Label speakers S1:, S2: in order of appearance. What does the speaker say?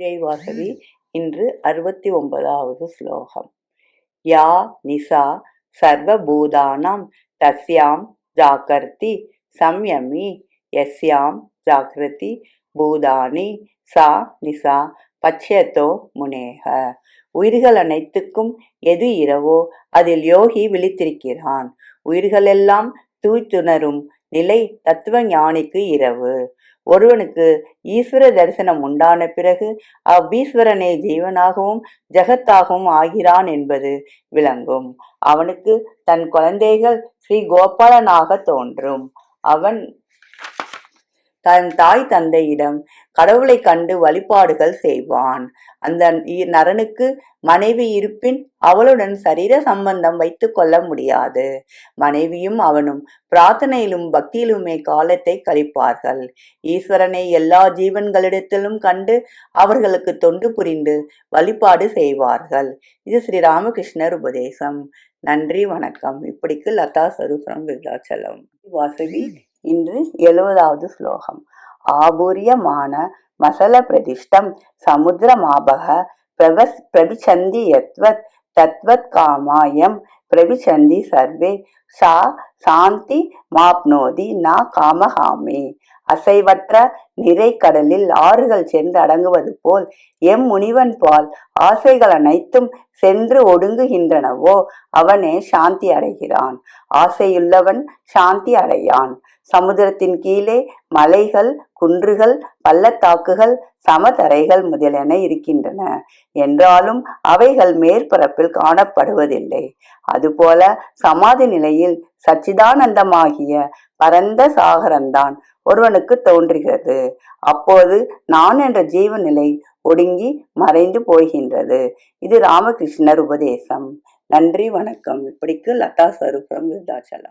S1: வாசவி இன்று அறுபத்தி ஒன்பதாவது ஸ்லோகம். யா நிசா சர்வபூதானாம் தஸ்யாம் ஜாகர்த்தி சம்யமி யஸ்யாம் ஜாகிரதி பூதானி சா நிசா பச்சயத்தோ முனேக. உயிர்கள் அனைத்துக்கும் எது இரவோ அதில் யோகி விழித்திருக்கிறான். உயிர்களெல்லாம் தூய்த்துணரும் நிலை தத்துவ ஞானிக்கு இரவு. ஒருவனுக்கு ஈஸ்வர தரிசனம் உண்டான பிறகு அவ்வீஸ்வரனே ஜீவனாகவும் ஜெகத்தாகவும் ஆகிறான் என்பது விளங்கும். அவனுக்கு தன் குழந்தைகள் ஸ்ரீ கோபாலனாக தோன்றும். அவன் தன் தாய் தந்தையிடம் கடவுளை கண்டு வழிபாடுகள் செய்வான். அந்த இ- நரனுக்கு மனைவி இருப்பின் அவளுடன் சரீர சம்பந்தம் வைத்து கொள்ள முடியாது. மனைவியும் அவனும் பிரார்த்தனையிலும் பக்தியிலுமே காலத்தை கழிப்பார்கள். ஈஸ்வரனை எல்லா ஜீவன்களிடத்திலும் கண்டு அவர்களுக்கு தொண்டு புரிந்து வழிபாடு செய்வார்கள். இது ஸ்ரீ ராமகிருஷ்ணர் உபதேசம். நன்றி வணக்கம். இப்படிக்கு லதா சருபுரம் விருதாச்சலம். வாசவி இன்று எழுபதாவது ஸ்லோகம். ஆபூரியமான மசல பிரதிஷ்டம் சமுத்திரமாபக பிரவஸ் பிரவிச்சந்தி யத்வத் தத்வத் காமாயம் பிரவிச்சந்தி சர்வே சா சாந்தி மாப்னோதி நா காமஹாமே அசைவற்ற நிறைக்கடலில் ஆறுகள் சென்று அடங்குவது போல் எம் முனிவன் பால் ஆசைகள் அனைத்தும் சென்று ஒடுங்குகின்றனவோ அவனே சாந்தி அடைகிறான். ஆசையுள்ளவன் சாந்தி அடையான். சமுத்திரத்தின் கீழே மலைகள் குன்றுகள் பள்ளத்தாக்குகள் சமதரைகள் முதலென இருக்கின்றன. என்றாலும் அவைகள் மேற்பரப்பில் காணப்படுவதில்லை. அதுபோல சமாதி நிலையில் சச்சிதானந்தமாகிய பரந்த சாகரம்தான் ஒருவனுக்கு தோன்றுகிறது. அப்போது நான் என்ற ஜீவநிலை ஒடுங்கி மறைந்து போகின்றது. இது ராமகிருஷ்ணர் உபதேசம். நன்றி வணக்கம். இப்படிக்கு லதா ஸ்வரூபம் விருதாச்சலம்.